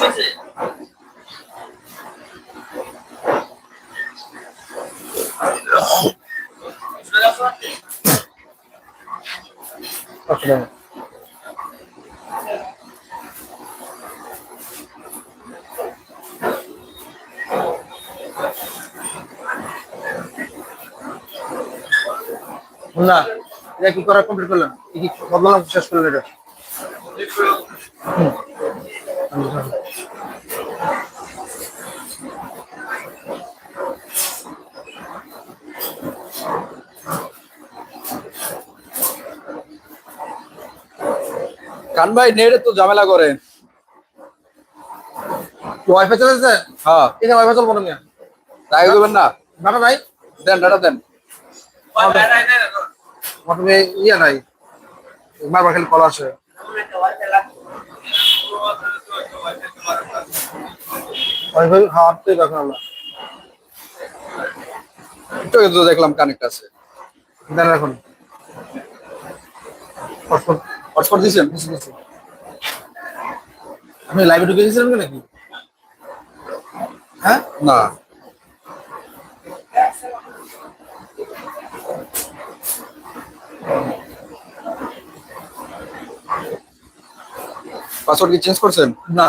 আসলে না এটা কি করা কমপ্লিট করলাম কি কি বদলাম শেষ করলেন এটা হুম। কান ভাই নেড়ে তো ঝামেলা করে। ওয়াইফাই চলেছে হ্যাঁ। এখানে ওয়াইফাই চলবো না। তাই করবেন না? ডাটা নাই? দেন ডাটা দেন। প্রথমে ইয়ে নাই। বারবার খালি কল আসে। হ্যাঁ তুই দেখো আমরা একটু তো দেখলাম কানেক্ট আছে। দেন এখন। হটস্পট। হটস্পট দিছেন আপনি লাইভে ঢুকে কি নাকি? হ্যাঁ? না। পাসওয়ার্ড কি চেঞ্জ করছেন? না।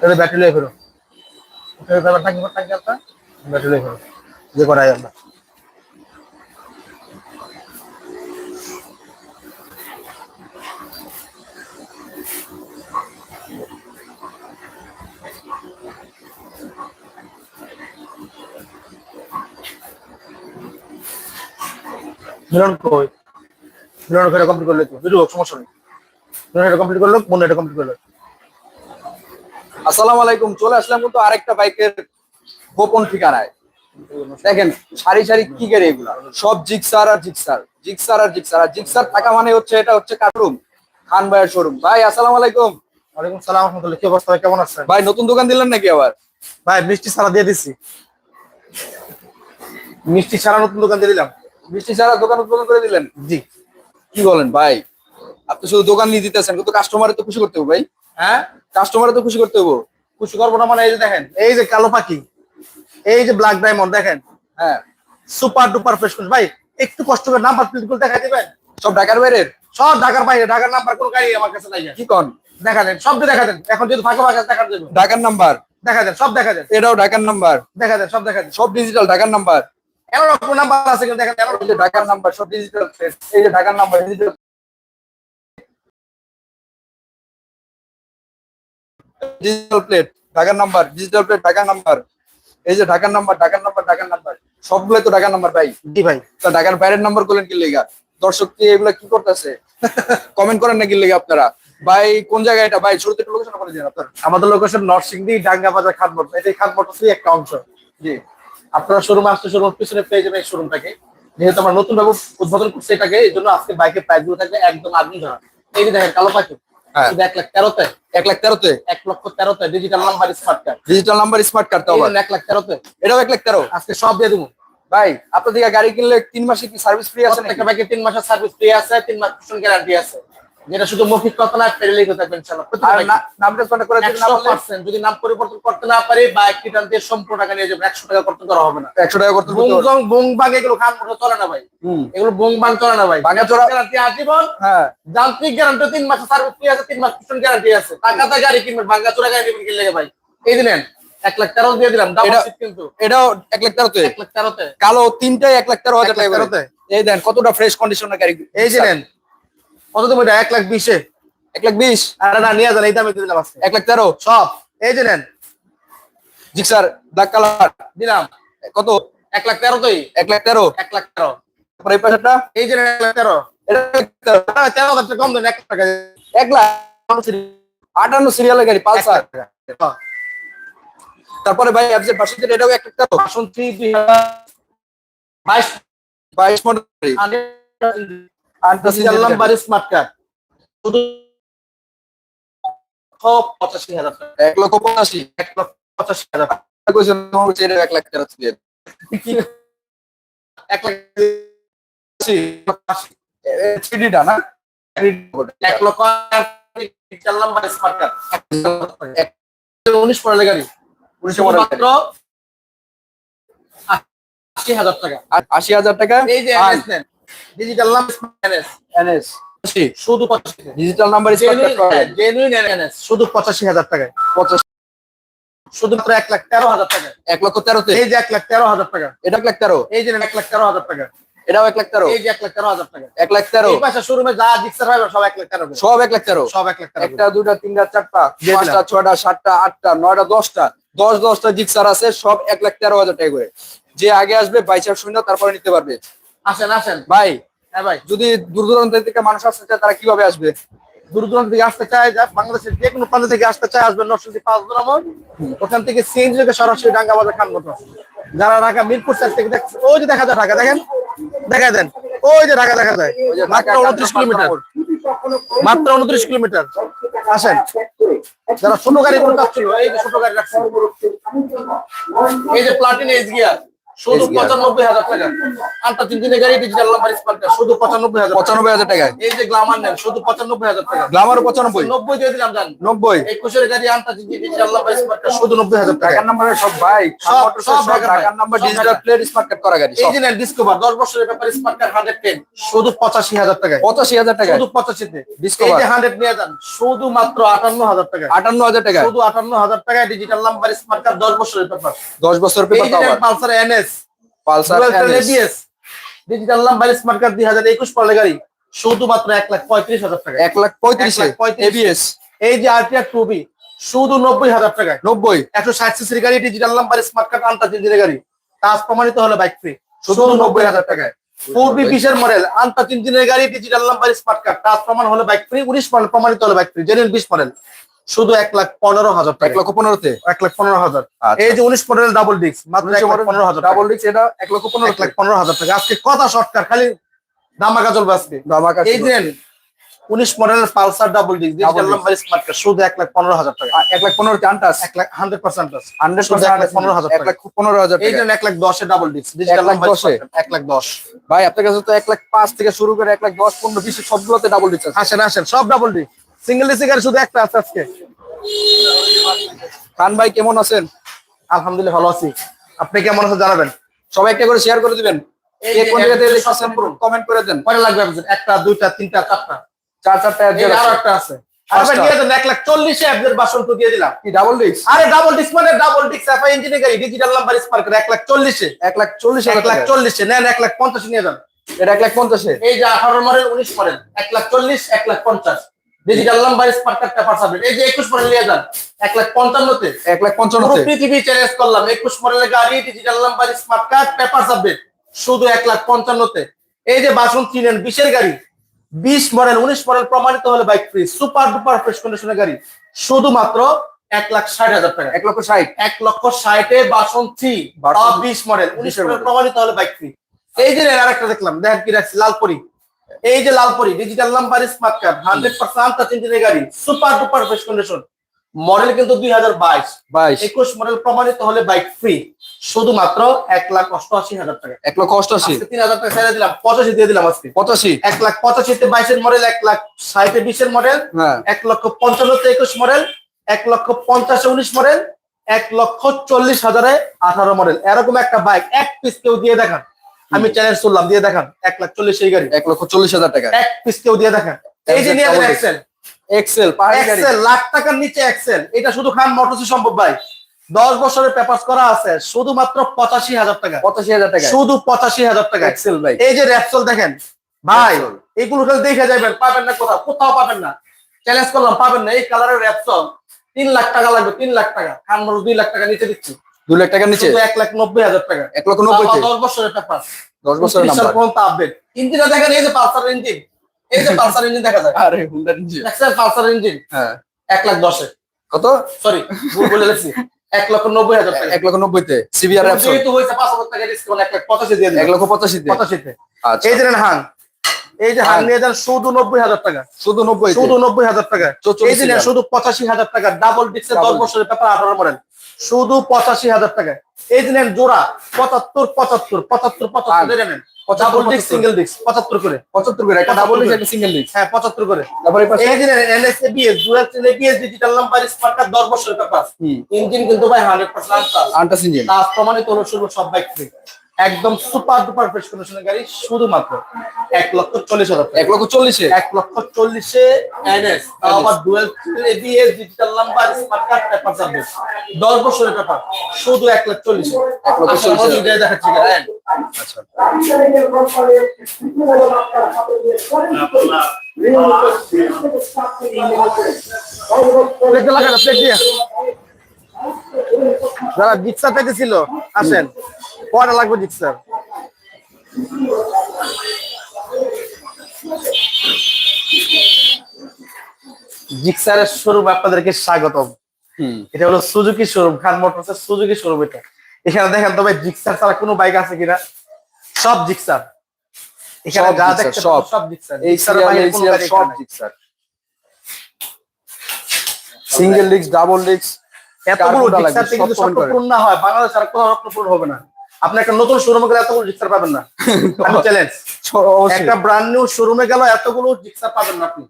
তাহলে ব্যাটারি তাহলে ব্যাপার টাকি টাকি আপনার? ব্যাটারি লিয়ে ফেরো যে আমরা। মিলন কই? মিলন কমপ্লিট করলে তো সমস্যা নেই। মিলন এটা কমপ্লিট করল মনে এটা কমপ্লিট করল আসসালামু আলাইকুম চলে আসলাম কিন্তু আরেকটা বাইকের গোপন ঠিকানায়। দেখেন সারি সারি কি গেরে এগুলা? সব জিক্সার আর জিক্সার জিক্সার আর জিক্সার। আর জিক্সার থাকা মানে হচ্ছে এটা হচ্ছে কাটরুম খান ভাইয়ের শোরুম ভাই আসসালামু আলাইকুম। ওয়ালাইকুম সালাম রহমতুল্লাহ। কি অবস্থা? কেমন আছেন? ভাই নতুন দোকান দিলেন নাকি আবার? ভাই মিষ্টি ছাড়া দিয়ে দিচ্ছি মিষ্টি ছাড়া নতুন দোকান দিয়ে দিলাম। মিষ্টি ছাড়া দোকান উদ্বোধন করে দিলেন? জি। কি বলেন ভাই? আপনি শুধু দোকান নিয়ে দিতেছেন কিন্তু কাস্টমারে তো খুশি করতে হবে ভাই। হ্যাঁ? কাস্টমারে তো খুশি করতে হবে খুশি করব না মানে এই যে দেখেন এই যে কালো পাখি এই যে ব্ল্যাক ডায়মন্ড দেখেন হ্যাঁ? সুপার ডুপার ফ্রেশ ভাই একটু কষ্ট করে নাম্বার প্লেটগুলো দেখা দিবেন? সব ঢাকার বাইরের? সব ঢাকার বাইরে ঢাকার নাম্বার কোনো গাড়ি আমার কাছে নাই। কি কন? দেখা দেন সব দেখা দেন। এখন যদি ফাঁকা ফাঁকা দেখা দেবেন ঢাকার নাম্বার দেখা দেন সব দেখা দেন। এটাও ঢাকার নাম্বার দেখা দেন সব দেখা দেন। সব ডিজিটাল ঢাকার নাম্বার এমন নাম্বার আছে কিন্তু দেখেন ঢাকার নাম্বার সব ডিজিটাল এই যে ঢাকার নাম্বার ডিজিটাল ডিজিটাল প্লেট ঢাকার নাম্বার ডিজিটাল প্লেট ঢাকার নাম্বার এই যে ঢাকার নাম্বার ঢাকার নাম্বার ঢাকার নাম্বার সবগুলোই তো ঢাকার নাম্বার ভাই। জি ভাই। তা ঢাকার বাইরের নাম্বার করলেন কি লেগা? দর্শক কি এগুলা কি করতেছে? কমেন্ট করেন নাকি লেগে আপনারা? ভাই কোন জায়গায় এটা? ভাই শুরুতে একটু লোকেশন করে দিন আপনার। আমাদের লোকেশন নরসিংদী ডাঙ্গা বাজার খাটমোট এটাই খাটমোট একটা অংশ। জি। আপনারা শোরুম আসতে শোরুম পিছনে পেয়ে যাবেন এই শোরুমটাকে যেহেতু আমরা নতুন ভাবে উদ্বোধন করছি এটাকে এই জন্য আজকে বাইকের প্রাইসগুলো থাকবে একদম আগুন ধরা। এই যে দেখেন কালো পাখি। এক লাখ তেরোতে? এক লাখ তেরোতে? এক লক্ষ তেরোতে digital number smart card digital number smart card এক লাখ তেরোতে। এটাও এক লাখ তেরো? আজকে সব দিয়ে দেবো। ভাই আপনার দিকে গাড়ি কিনলে তিন মাসে কি সার্ভিস ফ্রি আছে তিন মাসের সার্ভিস ফ্রি আছে তিন মাস গ্যারান্টি আছে। যেটা শুধু মৌখিক কথা না পেরেলেই কথা থাকবে ইনশাল্লাহ আর না- করে দিলে না একশো যদি নাম পরিবর্তন করতে না পারি বা একটি টান দিয়ে সম্পূর্ণ টাকা নিয়ে যাবেন একশো টাকা কর্তন করা হবে না। একশো টাকা করতে করতে পারবে। বুংজং বুংবাং এগুলো খান মোটর চলে না ভাই। এগুলো বুংবাং চলে না ভাই। ভাঙাচোরা- গ্যারান্টি আজীবন। হ্যাঁ। যান্ত্রিক গ্যারান্টি তিন মাসের সার্ভিস ফ্রি আছে তিন মাস পিছন গ্যারান্টি আছে। টাকাতে গাড়ি কিনবেন ভাঙ্গা চোরা গাড়ি কিনবেন কিনলে ভাই। এই দিলেন এক লাখ তেরো দিয়ে দিলাম এটা- কিন্তু। এটাও এক লাখ তেরোতে? এক লাখ তেরোতে। কালো তিনটাই এক লাখ তেরো হাজার টাকা এই দেন কতটা ফ্রেশ কন্ডিশনের গাড়ি এই যে নেন কত তুমি এক লাখ বিশে এক লাখ বিশ আরে না নিয়ে যান এই দামে দিলাম আজকে এক লাখ তেরো সব এই যে নেন জিক্সার ব্ল্যাক কালার দিলাম কত এক লাখ তেরো তোই এক লাখ তেরো এক লাখ তেরো তারপরে এই পাশেরটা এই যে এক লাখ তেরো তেরো। হাজার কম দেন এক লাখ এক লাখ আটান্ন সিরিয়ালের গাড়ি পালসার হ্যাঁ। তারপরে ভাই অ্যাপসের যেটা এটাও এক লাখ তেরো দুই হাজার বাইশ বাইশ মডেল স্মার্ট কার্ড শুধু পঁচাশি হাজার টাকা এক লক্ষ পঁচাশি এক লক্ষ পঁচাশি হাজার টাকা। এক লাখ সিরিয়াল এক লাখ। থ্রিডিটা না? এক লক্ষ ডিজিটাল নাম্বার স্মার্ট কার্ড উনিশ মডেলের গাড়ি। মাত্র আশি হাজার টাকা। আশি হাজার টাকা? এই যে ডিজিটাল নাম্বার এনএস এনএস শুধু ডিজিটাল নাম্বার জেনুইন এনএস শুধু পঁচাশি হাজার টাকায় শুধুমাত্র এক লাখ তেরো হাজার টাকা এক লক্ষ তেরোতে এই যে এক লাখ তেরো হাজার টাকা এটা এক লাখ তেরো এই যে এক লাখ তেরো হাজার টাকা এটাও এক লাখ তেরো এই যে এক লাখ তেরো হাজার টাকা এক লাখ তেরো পাশে শোরুমে যা জিক্সার হবে সব এক লাখ তেরো সব এক লাখ তেরো সব এক লাখ তেরো একটা দুটা তিনটা চারটা। পাঁচটা ছয়টা সাতটা আটটা নয়টা দশটা দশ দশটা জিক্সার আছে সব এক লাখ তেরো হাজার টাকা করে যে আগে আসবে বাইচার শূন্য তারপরে নিতে পারবে আসেন আসেন। ভাই হ্যাঁ ভাই। যদি দূর দূরান্ত থেকে মানুষ আসতে চায় তারা কীভাবে আসবে? দূর দূরান্ত থেকে আসতে চায় যা বাংলাদেশের যে কোনো প্রান্ত থেকে আসতে চায় আসবেন নরসিংদী পাঁচ গ্রাম ওখান থেকে সিএনজি থেকে সরাসরি ডাঙ্গা বাজার খান মতো যারা ঢাকা মিরপুর সাইড থেকে দেখছে ওই যে দেখা যায় ঢাকা দেখেন? দেখা দেন। ওই যে ঢাকা দেখা যায়। মাত্র উনত্রিশ কিলোমিটার। মাত্র উনত্রিশ কিলোমিটার। আসেন। যারা ছোট গাড়ি কোনো কাজ ছিল এই যে ছোট গাড়ি রাখছে। এই যে প্লাটিন এস গিয়ার শুধু পঁচানব্বই হাজার টাকা। আটটা তিন দিনের গাড়ি ডিজিটাল নাম্বার স্মার্ট শুধু পঁচানব্বই হাজার পঁচানব্বই হাজার টাকায় এই যে গ্লামার নেন শুধু পঁচানব্বই হাজার টাকা। গ্লামার পঁচানব্বই। নব্বই দিয়ে দিলাম জান। নব্বই। একুশের গাড়ি আনটা ডিজিটাল নাম্বার স্মার্ট শুধু নব্বই হাজার টাকার নাম্বারে সব ভাই সব- সব টাকার number digital plate smart card করা গাড়ি এই যে নেন ডিসকভার দশ বছরের ব্যাপারে স্মার্ট কার্ড হান্ড্রেড টেন শুধু পঁচাশি হাজার টাকায় পঁচাশি হাজার টাকা। শুধু পঁচাশিতে। এই যে হান্ড্রেড নিয়ে যান। শুধু মাত্র আটান্ন হাজার টাকা। আটান্ন হাজার টাকা। শুধু আটান্ন হাজার টাকায় ডিজিটাল নাম্বার স্মার্ট কার্ড দশ বছরের ব্যাপার। দশ বছর paper Pulsar NS. Pulsar ABS digital number smart card দুই হাজার একুশ পড়লে গাড়ি। শুধুমাত্র এক লাখ পঁয়ত্রিশ হাজার টাকা এক লাখ পঁয়ত্রিশে এক লাখ পঁয়ত্রিশ। এবিএস এই যে আরটিআর টুবি শুধু নব্বই হাজার টাকায়। নব্বই। একশো ষাট সিসির গাড়ি ডিজিটাল নাম্বার স্মার্ট কার্ড ইঞ্জিনের গাড়ি। কাজ প্রমাণিত হলে বাইক ফ্রি শুধু নব্বই হাজার টাকায়। পূর্বী বিশের মডেল আনটাচ ইঞ্জিনের গাড়ি ডিজিটাল নাম্বার স্মার্ট কার্ড কাজ প্রমাণ হলে বাইক ফ্রি উনিশ মডেল প্রমাণিত হলে বাইক ফ্রি জেনুইন বিশ মডেল। শুধু এক লাখ পনেরো হাজার এক টাকা লক্ষ পনেরোতে এক লাখ পনেরো হাজার আচ্ছা। এই যে উনিশ মডেল ডাবল ডিস্ক মাত্র পনেরো হাজার ডাবল ডিক্স এটা এক লক্ষ পনেরো এক লাখ পনেরো হাজার টাকা আজকে কথা শর্টকাট খালি দামাকা চলবে আজকে ধামাকা এই যে উনিশ মডেলের Pulsar double disc. Smart card শুধু এক লাখ পনেরো হাজার টাকা এক লাখ পনেরোতে আনটাস এক lakh hundred percent hundred lakh পনেরো হাজার এক লাখ পনেরো হাজার এই জন্য এক লাখ দশে ডাবল ডিস্ক ডিজিটাল দশে? এক লাখ দশ ভাই আপনার কাছে তো এক লাখ পাঁচ থেকে শুরু করে এক লাখ দশ পনেরো বিশ সবগুলোতে ডাবল আছে আসেন আসেন সব ডাবল ডিস্ক সিঙ্গেল ডিস্ক গাড়ি শুধু একটা আছে আজকে। খান ভাই কেমন আছেন? আলহামদুলিল্লাহ ভালো আছি। আপনি কেমন আছেন জানাবেন? সবাই একটা করে শেয়ার করে দিবেন। কমেন্ট করে দেন। কয়টা লাগবে আপনাদের। একটা দুইটা তিনটা চারটা। চার চারটা আরও একটা আছে। নিয়ে যান এটা এক লাখ পঞ্চাশে? এই যে আঠারো মডেল উনিশ মডেল এক লাখ চল্লিশ এক লাখ পঞ্চাশ। ডিজিটাল নাম্বার সাবমিট এই যে একুশ মডেল নিয়ে যান এক লাখ পঞ্চান্নতে। এক লাখ পুরো পঞ্চান্নতে পৃথিবী চ্যালেঞ্জ করলাম। একুশ মডেলের গাড়ি digital number smart card paper submit শুধু এক লাখ পঞ্চান্নতে। এই যে বাসন কিনেন বিশের গাড়ি বিশ মডেল উনিশ মডেল প্রমাণিত হলে bike free super duper fresh কন্ডিশনের গাড়ি শুধুমাত্র এক লাখ ষাট হাজার টাকা। এক লক্ষ ষাট। এক লক্ষ ষাটে বাসন থ্রি বিশ মডেল উনিশ 20 মডেল। প্রমাণিত হলে বাইক ফ্রি এই যে আরেকটা দেখলাম দেখেন কি রাখছি লালপরি এই যে Lalpori digital number smart card hundred percent touch ইঞ্জিনের গাড়ি super duper fresh condition model কিন্তু দুই হাজার বাইশ। বাইশ। একুশ মডেল প্রমাণিত হলে বাইক ফ্রি শুধুমাত্র এক লাখ অষ্টআশি হাজার টাকা। এক লক্ষ অষ্টআশি। তিন হাজার টাকা ছেড়ে দিলাম পঁচাশি দিয়ে দিলাম আজকে। পঁচাশি। এক লাখ পঁচাশিতে বাইশের মডেল এক লাখ ষাটে বিশের মডেল হ্যাঁ। এক লক্ষ পঞ্চান্নতে একুশ মডেল এক লক্ষ পঞ্চাশে উনিশ মডেল এক লক্ষ চল্লিশ হাজারে আঠারো মডেল এরকম একটা বাইক এক পিস কেউ দিয়ে দেখান। আমি চ্যালেঞ্জ করলাম দিয়ে দেখান এক লাখ চল্লিশ এই গাড়ি। এক লক্ষ চল্লিশ হাজার টাকা। এক পিস কেউ দিয়ে দেখান। এই যে নিয়ে এক্সেল এক্সেল এক্সেল লাখ টাকার নিচে এক্সেল এটা শুধু খান মোটরসি সম্ভব ভাই। দশ বছরের পেপার করা আছে শুধুমাত্র পঁচাশি হাজার টাকা। পঁচাশি হাজার টাকা। শুধু পঁচাশি হাজার টাকা। এক্সেল ভাই। এই যে র্যাপসল দেখেন ভাই। এগুলো খালি দেখে যাবেন পাবেন না কোথাও কোথাও পাবেন না। চ্যালেঞ্জ করলাম পাবেন না এই কালারের র্যাপসল তিন লাখ টাকা লাগবে তিন লাখ টাকা। খান মোটর দুই লাখ টাকা নিচে দিচ্ছি। দু লাখ টাকার নিচে? এক লাখ নব্বই হাজার টাকা। এক লক্ষ নব্বইতে দশ বছরের পেপার দশ বছরের নাম্বার পর্যন্ত আপডেট ইঞ্জিনটা দেখেন এই যে পালসার ইঞ্জিন এই যে পালসার ইঞ্জিন দেখা যায়। আরে হুন্ডার নিচে দেখছেন পালসার ইঞ্জিন হ্যাঁ। এক লাখ দশে। কত? সরি ভুল বলে লেখছি এক লক্ষ নব্বই হাজার টাকা। এক লক্ষ নব্বইতে সিবিআর যেহেতু হয়েছে পাঁচ হাজার টাকা ডিসকাউন্ট এক লাখ পঁচাশি দিয়ে এক লক্ষ পঁচাশিতে পঁচাশিতে আচ্ছা। এই যে নেন হাং। এই যে হাং। নিয়ে যান শুধু নব্বই হাজার টাকা। শুধু নব্বই শুধু নব্বই হাজার টাকা। এই যে শুধু পঁচাশি হাজার টাকা। ডাবল ডিক্সের দশ বছরের পেপার আঠারো মডেল শুধু পঁচাশি হাজার টাকা এই যে নেন জোড়া পঁচাত্তর পঁচাত্তর পঁচাত্তর পঁচাত্তর। নেন ডাবল সিঙ্গেল পঁচাত্তর। করে। পঁচাত্তর করে একটা ডাবল একটা সিঙ্গেল হ্যাঁ পঁচাত্তর করে। তারপরে এই পাশে এই যে NSA BS dual ABS digital number smart card দশ বছরের পেপার ইঞ্জিন কিন্তু ভাই হান্ড্রেড পার্সেন্ট আন্টাস ইঞ্জিন কাজ প্রমাণিত হলো সব বাইক একদম সুপার ডুপার ফ্রেশ কন্ডিশনের গাড়ি শুধুমাত্র এক লক্ষ চল্লিশ হাজার এক লক্ষ চল্লিশে? এক লক্ষ চল্লিশে এনএস আবার dual ABS digital number smart card paper service দশ বছরের পেপার শুধু এক লাখ চল্লিশে। এক লক্ষ চল্লিশে। দেখাচ্ছি হ্যাঁ। আচ্ছা। প্লেটে প্লেট দিয়ে যারা জিক্সার পেতেছিল আসেন। কয়টা লাগবে জিক্সার জিক্সারের শোরুম আপনাদেরকে স্বাগতম। এটা হলো সুজুকি শোরুম খান মোটরসের সুজুকি শোরুম এটা। এখানে দেখেন তবে জিক্সার ছাড়া কোনো বাইক আছে কিনা? সব জিক্সার এখানে যা দেখতে সব। সব জিক্সার এই সিরিয়াল সব জিক্সার সিঙ্গেল লিক্স ডাবল লিক্স এতগুলো থেকে যদি। না হয় বাংলাদেশ আর পূর্ণ হবে না। আপনি একটা নতুন শোরুমে গেলে এতগুলো জিক্সার পাবেন না। আমি চ্যালেঞ্জ একটা ব্র্যান্ড নিউ শোরুমে গেল এতগুলো জিক্সার পাবেন না আপনি।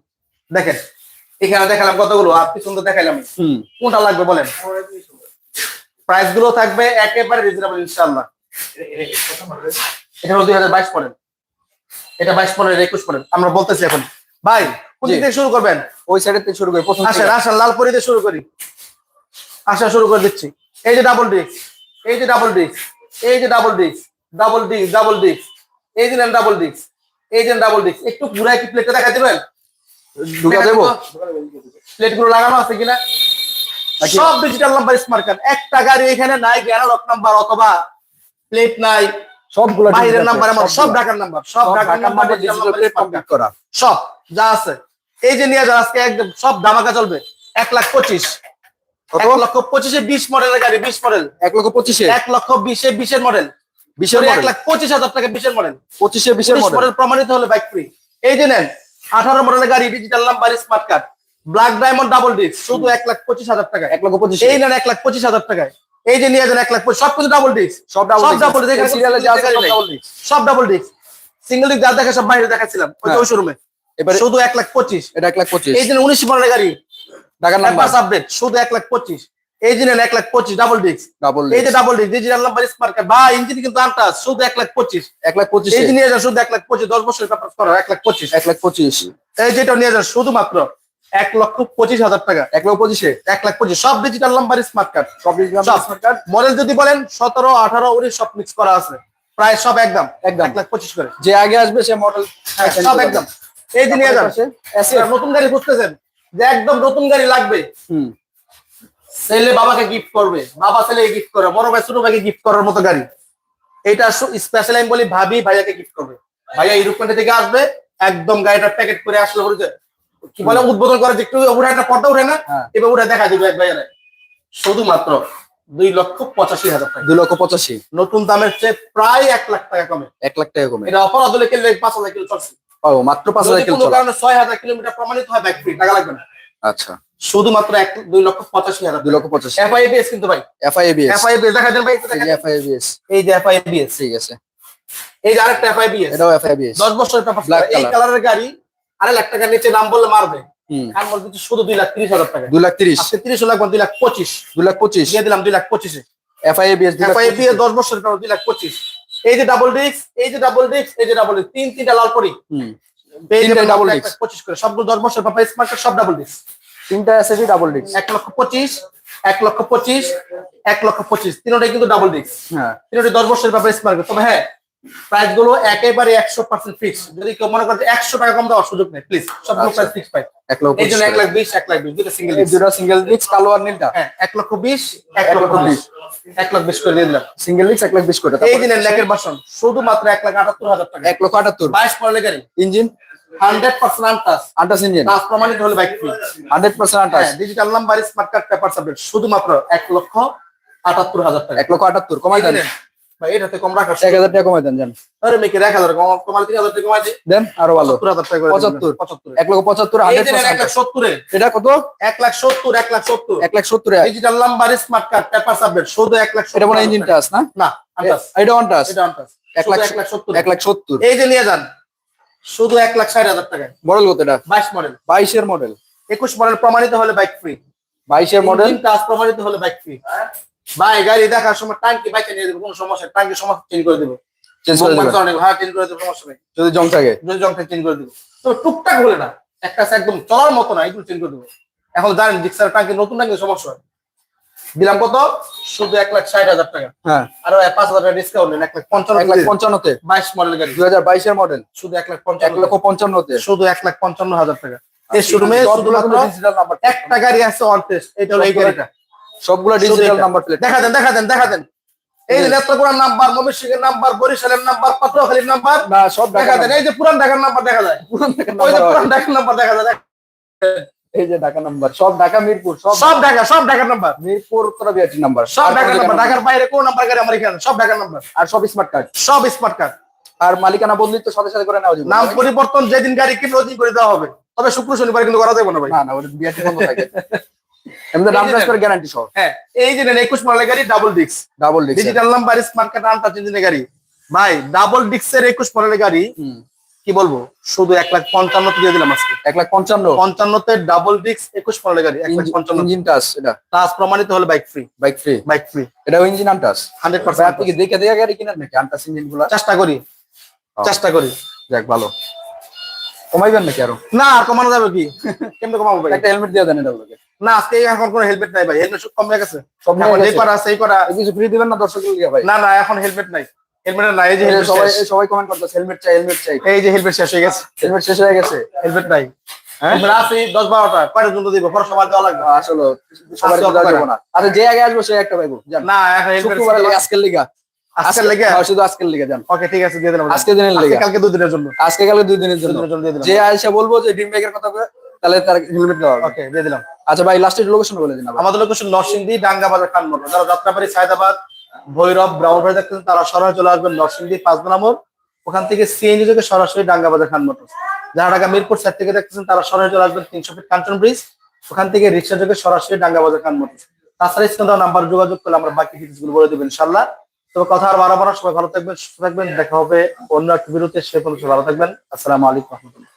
দেখেন এখানে দেখালাম কতগুলো আপনি সুন্দর দেখাইলাম। কোনটা লাগবে বলেন? প্রাইসগুলো থাকবে একেবারে রিজনেবল ইনশাআল্লাহ। এটা হলো দুই হাজার বাইশ পড়েন। এটা বাইশ পড়েন একুশ পড়েন। আমরা বলতেছি এখন। ভাই কোন। থেকে শুরু করবেন? ওই সাইডের থেকে শুরু করি প্রথম আসেন আসেন পরি দিয়ে শুরু করি। আসা শুরু করে দিচ্ছি। এই যে ডাবল ডিস্ক এই যে ডাবল ডিস্ক এই যে double disc double disc double disc এই যে নেন ডাবল ডিস্ক এই যে ডাবল ডিস্ক একটু ঘুরাই কি প্লেটটা দেখা দেবেন ঢুকা দেবো? প্লেটগুলো লাগানো আছে কিনা? সব ডিজিটাল নাম্বার স্মার্ট কার্ড একটা গাড়ি এখানে নাই গ্যারালক নাম্বার অথবা প্লেট নাই। সবগুলো বাইরের নাম্বার আমার সব। ঢাকার নাম্বার সব ঢাকার number digital digital plate complete করা। সব যা আছে। এই যে নিয়ে যাও আজকে একদম সব ধামাকা চলবে। এক লাখ পঁচিশ। এক লক্ষ পঁচিশে বিশ মডেলের গাড়ি বিশ মডেল। এক লক্ষ পঁচিশে? এক লক্ষ বিশে বিশের মডেল। বিশের এক লাখ পঁচিশ হাজার টাকা বিশের মডেল। পঁচিশে বিশের মডেল? প্রমাণিত হলে বাইক ফ্রি এই যে নেন আঠারো মডেলের গাড়ি digital number smart card black diamond double disc শুধু এক লাখ পঁচিশ হাজার টাকা এক লক্ষ পঁচিশে? এই নেন এক লাখ পঁচিশ হাজার টাকায়। এই যে নিয়ে যান এক লাখ সব কিছু ডাবল ডিস্ক সব ডাবল সব ডাবল ডিস্ক সিরিয়ালে সব ডাবল ডিস্ক সব ডাবল ডিস্ক সিঙ্গেল ডিস্ক যা দেখা সব বাইরে দেখাচ্ছিলাম। ওই যে হ্যাঁ। শোরুমে এবারে শুধু এক লাখ পঁচিশ। এটা এক লাখ পঁচিশ। এই যে উনিশ মডেলের গাড়ি। ঢাকার নাম্বার আপডেট শুধু এক লাখ পঁচিশ এই এক লাখ পঁচিশ ডাবল ডিস্ক ডাবল এই যে double disc digital number smart card বা ইঞ্জিন কিন্তু আনটাস শুধু এক লাখ পঁচিশ এক লাখ এই পঁচিশে নিয়ে যান শুধু এক লাখ পঁচিশ দশ বছরের পেপার করা এক লাখ পঁচিশ এক লাখ পঁচিশ এই যেটা নিয়ে যান শুধুমাত্র এক লক্ষ পঁচিশ হাজার টাকা এক লক্ষ পঁচিশে এক লাখ পঁচিশ সব ডিজিটাল নাম্বার স্মার্ট কার্ড সব সব smart card। মডেল যদি বলেন সতেরো আঠারো উনিশ সব মিক্স করা আছে প্রায় সব একদম একদম। এক লাখ পঁচিশ করে যে আগে আসবে সে মডেল হ্যাঁ, সব একদম এই যে নিয়ে যান নতুন গাড়ি খুঁজতেছেন যে একদম নতুন গাড়ি লাগবে। হুম। ছেলে বাবাকে গিফট করবে। বাবা ছেলে গিফট করবে বড় ভাই ছোট ভাইকে গিফট করার মতো গাড়ি। এটা স্পেশাল আমি বলি ভাবি ভাইয়াকে গিফট করবে। ভাইয়া ইউরোপ কান্ট্রি থেকে আসবে একদম গাড়িটা প্যাকেট করে আসলে কি বলে উদ্বোধন করে যে একটু উঠে একটা পর্দা উঠে না হ্যাঁ। এবার উঠে দেখা দিবে এক ভাইয়া শুধুমাত্র দুই লক্ষ পঁচাশি হাজার টাকা। দুই লক্ষ পঁচাশি। নতুন দামের চেয়ে প্রায় এক লাখ টাকা কমে। এক লাখ টাকা কমে। এটা অপরাধ কিনলে পাঁচ হাজার কিলো চলছে। ও মাত্র পাঁচ হাজার কিলো কারণে ছয় হাজার কিলোমিটার প্রমাণিত হয় বাইক ফ্রি টাকা লাগবে না। আচ্ছা। শুধুমাত্র এক দুই লক্ষ পঁচাশি হাজার। দুই লক্ষ পঁচাশি। এফআইবিএস কিন্তু ভাই। এফআইএবিএস এফআইবিএস দেখা দেন ভাই দেখা এই যে এফআইবিএস ঠিক আছে। এই যে আরেকটা এফআইবিএস এটাও এফআইএবিএস দশ বছরের পেপার এই কালারের গাড়ি আড়াই লাখ টাকার নিচে দাম বললে মারবে। আর বলতে শুধু দুই লাখ তিরিশ হাজার টাকা। দুই লাখ তিরিশ। আজকে তিরিশ লাগবে দুই লাখ পঁচিশ। দুই লাখ পঁচিশ। দিয়ে দিলাম দুই লাখ পঁচিশে। লাখ এফআইবিএস দশ বছরের পেপার দুই লাখ পঁচিশ। এই যে ডাবল ডিস্ক এই যে ডাবল ডিস্ক এই যে ডাবল ডিস্ক তিন তিনটা লাল পরি। ডাবল এক পঁচিশ করে সবগুলো দশ বছর পেপার স্মার্ট সব ডাবল ডিস্ক তিনটা এসএসডি ডাবল ডিস্ক এক লক্ষ পঁচিশ এক লক্ষ পঁচিশ এক লক্ষ পঁচিশ তিনটাই কিন্তু ডাবল ডিস্ক হ্যাঁ। তিনটি দশ বছরের ব্যাপারে স্মার্ট তবে হ্যাঁ প্রাইসগুলো একেবারে একশো পার্সেন্ট ফিক্স যদি কেউ মনে করে একশো টাকা কম দেওয়ার সুযোগ নেই প্লিজ সবগুলো। প্রাইস ফিক্স পাই। এক লক্ষ এই জন্য এক লাখ বিশ এক লাখ বিশ দুটো সিঙ্গেল দুটো সিঙ্গেল ডিস্ক কালো আর নীলটা। হ্যাঁ এক লক্ষ বিশ এক লক্ষ বিশ। এক লাখ বিশ করে দিয়ে দিলাম। সিঙ্গেল ডিস্ক এক লাখ বিশ করে। এই দিনের লেকের বাসন শুধুমাত্র এক লাখ আটাত্তর হাজার টাকা। এক লক্ষ আটাত্তর। বাইশ মডেলের গাড়ি engine hundred percent untouched. Untouched engine কাজ প্রমাণিত হলে bike free hundred percent untouched. Digital number smart card paper subject শুধুমাত্র এক লক্ষ আটাত্তর হাজার টাকা। এক লক্ষ আটাত্তর কমাই দেন। ভাই এটাতে কম এক হাজার টাকা কমাই দেন জান। আরে মেকে এক হাজার কম কমাল তিন হাজার টাকা কমাই দেন আরও ভালো। টাকা করে লক্ষ এটা কত? লাখ সত্তর এক লাখ সত্তর। এক লাখ সত্তর digital number smart card paper শুধু লাখ এটা মনে ইঞ্জিন টাচ না? না আন্টাস এটা আন্টাস লাখ লাখ সত্তর এক লাখ সত্তর। এই যে নিয়ে যান শুধু এক লাখ টাকায়। মডেল কত এটা? বাইশ মডেল। বাইশের মডেল। একুশ মডেল প্রমাণিত হলে বাইক ফ্রি বাইশের মডেল? ইঞ্জিন প্রমাণিত হলে বাইক ফ্রি ভাই গাড়ি দেখার সময় টাঙ্কি বাইকে নিয়ে দেবো কোনো সমস্যা টাঙ্কি সমস্যা চেঞ্জ করে দেবো। চেঞ্জ হ্যাঁ চেঞ্জ করে দেবো সমস্যা নেই। যদি জং থাকে। যদি জংটা চেঞ্জ করে দেবো। তো টুকটাক হলে না একটা আছে একদম চলার মতো না এগুলো চেঞ্জ করে দেবো। এখন জানেন জিক্সার টাঙ্কি নতুন টাঙ্কি সমস্যা হয়। দিলাম কত? শুধু এক লাখ ষাট হাজার টাকা। হ্যাঁ। আরও পাঁচ হাজার টাকা ডিসকাউন্ট নেন এক লাখ পঞ্চান্ন এক লাখ পঞ্চান্নতে। বাইশ মডেল গাড়ি। দুই হাজার বাইশের মডেল শুধু এক লাখ এক পঞ্চান্ন লক্ষ পঞ্চান্নতে। শুধু এক লাখ পঞ্চান্ন হাজার টাকা। এই শোরুমে একটা গাড়ি আছে অন টেস্ট এটা হলো এই গাড়িটা। সবগুলো ডিজিটাল নাম্বার প্লেট দেখা দেন দেখা দেন দেখা দেন। এই যে নেত্রকোনার নাম্বার ময়মনসিংহের নাম্বার বরিশালের নাম্বার পাটুয়াখালীর নাম্বার না সব দেখা দেন। এই যে পুরান ঢাকার নাম্বার দেখা যায়। ওই যে পুরান ঢাকার নাম্বার দেখা যায়। এই যে ঢাকা নাম্বার সব ঢাকা মিরপুর সব সব ঢাকা সব ঢাকার নাম্বার। মিরপুর তোরা বিআরটি নাম্বার। সব ঢাকার নাম্বার ঢাকার বাইরে কোন নাম্বার গাড়ি আমার এখানে? সব ঢাকার নাম্বার। আর সব স্মার্ট কার্ড সব স্মার্ট কার্ড আর মালিকানা বদলি তো সাথে সাথে করে নেওয়া যাবে। নাম পরিবর্তন যেদিন গাড়ি কিনবে ওদিন করে দেওয়া হবে। তবে শুক্র শনিবার কিন্তু করা যাবে না ভাই। না না বিআরটি বন্ধ থাকে। এমনি নাম ট্রান্সফার গ্যারান্টি সহ। হ্যাঁ এই যে নেন একুশ মডেলের গাড়ি ডাবল ডিস্ক ডাবল ডিক্স digital number smart card untouched ইঞ্জিনের গাড়ি। ভাই ডাবল ডিস্কের একুশ মডেলের গাড়ি কি বলব? শুধু এক লাখ পঞ্চান্ন দিয়ে দিলাম আজকে। এক লাখ পঞ্চান্ন? পঞ্চান্নতে ডাবল ডিস্ক একুশ মডেলের গাড়ি এক লাখ পঞ্চান্ন। ইঞ্জিন টাচ এটা। টাচ প্রমাণিত হলে bike free bike free bike free এটা ইঞ্জিন আনটাস হান্ড্রেড ভাই আপনি কি দেখে দেখে গাড়ি কিনেন নাকি? আনটাস ইঞ্জিনগুলা? চেষ্টা করি। চেষ্টা করি। যাক ভালো। কমাইবেন নাকি আরও? না আর কমানো যাবে কি? কেমনে কমাবো ভাই? একটা হেলমেট দিয়ে দেন এটা গুলোকে না আজকে এখন কোনো হেলমেট নাই ভাই হেলমেট সব কম হয়ে গেছে সব এই করা সেই করা কিছু ফ্রি দিবেন না দর্শক ভাই? না না এখন হেলমেট নাই। হেলমেট নাই এই যে সবাই সবাই কমেন্ট করতেছে হেলমেট চাই হেলমেট চাই। এই যে হেলমেট শেষ হয়ে গেছে। হেলমেট শেষ হয়ে গেছে। হেলমেট নাই। হ্যাঁ? দশ বারোটা কয়টা জন্য দিব? পরে সবার দেওয়া লাগবে। আসলে সবার দেওয়া যাবে না। আচ্ছা যে আগে আসব সে একটা পাইবো না এখন শুক্রবার আজকের লিগা। আজকের লেগে? হ্যাঁ, শুধু আজকের লিগা জান ওকে ঠিক আছে দিয়ে দিলাম। আজকে দিনের লেগে। কালকে জন্য। আজকে দুই দিনের জন্য। যে আয়সা বলব যে ড্রিম ব্যাগের কথা বলে, তাহলে তার হেলমেট দেওয়া ওকে দিয়ে দিলাম। আচ্ছা ভাই লাস্টের লোকেশন বলে দিন আমাদের লোকেশন নরসিংদী ডাঙ্গা বাজার খান যারা যাত্রাবাড়ি সায়দাবাদ ভৈরব দেখতেন তারা সরাসরি চলে আসবেন নরসিংদী পাঁচ নম্বর ওখান থেকে সিএনজি থেকে সরাসরি ডাঙ্গা বাজার খান মোটর যারা ঢাকা মিরপুর সাইড থেকে দেখতেছেন তারা সরাসরি চলে আসবেন তিনশো ফিট কাঞ্চন ব্রিজ ওখান থেকে রিক্সা যোগে সরাসরি ডাঙ্গা বাজার খান মোটর তাছাড়া নাম্বার যোগাযোগ করলে আমরা বাকি ডিটেলসগুলো বলে দেবেন ইনশাল্লাহ তবে কথা আর বারো বারো সবাই ভালো থাকবেন, সুস্থ থাকবেন, দেখা হবে অন্য একটা বিরুদ্ধে সে পর্যন্ত ভালো থাকবেন, আসসালামু আলাইকুম রহমতুল্লাহ।